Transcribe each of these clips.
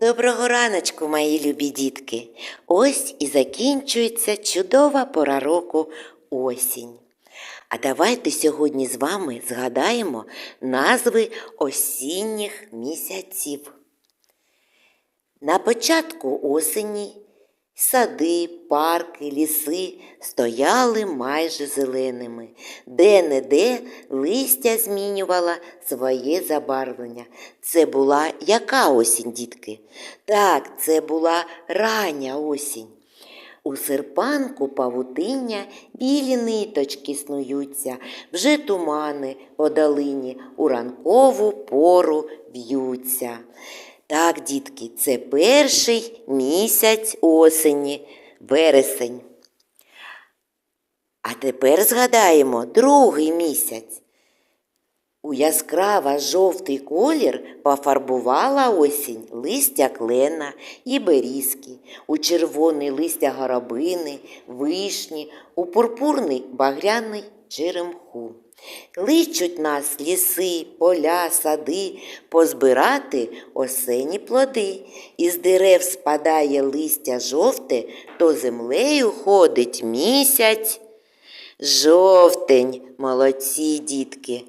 Доброго раночку, мої любі дітки. Ось і закінчується чудова пора року осінь. А давайте сьогодні з вами згадаємо назви осінніх місяців. На початку осені сади, парки, ліси стояли майже зеленими, де-не-де листя змінювало своє забарвлення. Це була яка осінь, дітки? Так, це була рання осінь. У серпанку павутиння білі ниточки снуються, вже тумани по долині у ранкову пору в'ються. Так, дітки, це перший місяць осені, вересень. А тепер згадаємо другий місяць. У яскраво жовтий колір пофарбувала осінь листя клена і берізки, у червоний листя горобини, вишні, у пурпурний багряний черемху. Кличуть нас ліси, поля, сади позбирати осені плоди. Із дерев спадає листя жовте, то землею ходить місяць. Жовтень, молодці дітки.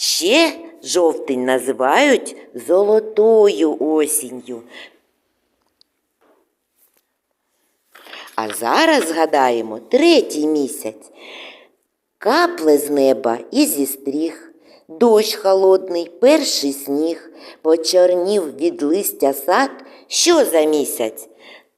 Ще жовтень називають золотою осінню. А зараз згадаємо третій місяць. Капле з неба і зі стріх, дощ холодний, перший сніг, почорнів від листя сад. Що за місяць?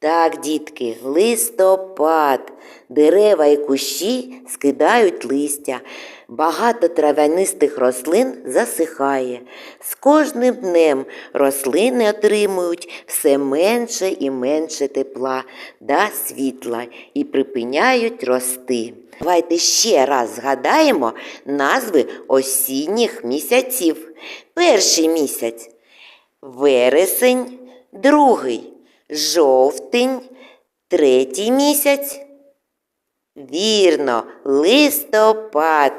Так, дітки, листопад. Дерева і кущі скидають листя. Багато травянистих рослин засихає. З кожним днем рослини отримують все менше і менше тепла да світла і припиняють рости. Давайте ще раз згадаємо назви осінніх місяців. Перший місяць вересень, другий жовтень, третій місяць. Вірно, листопад.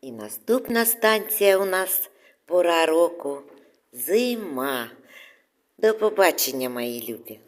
І наступна станція у нас пора року зима. До побачення, мої любі.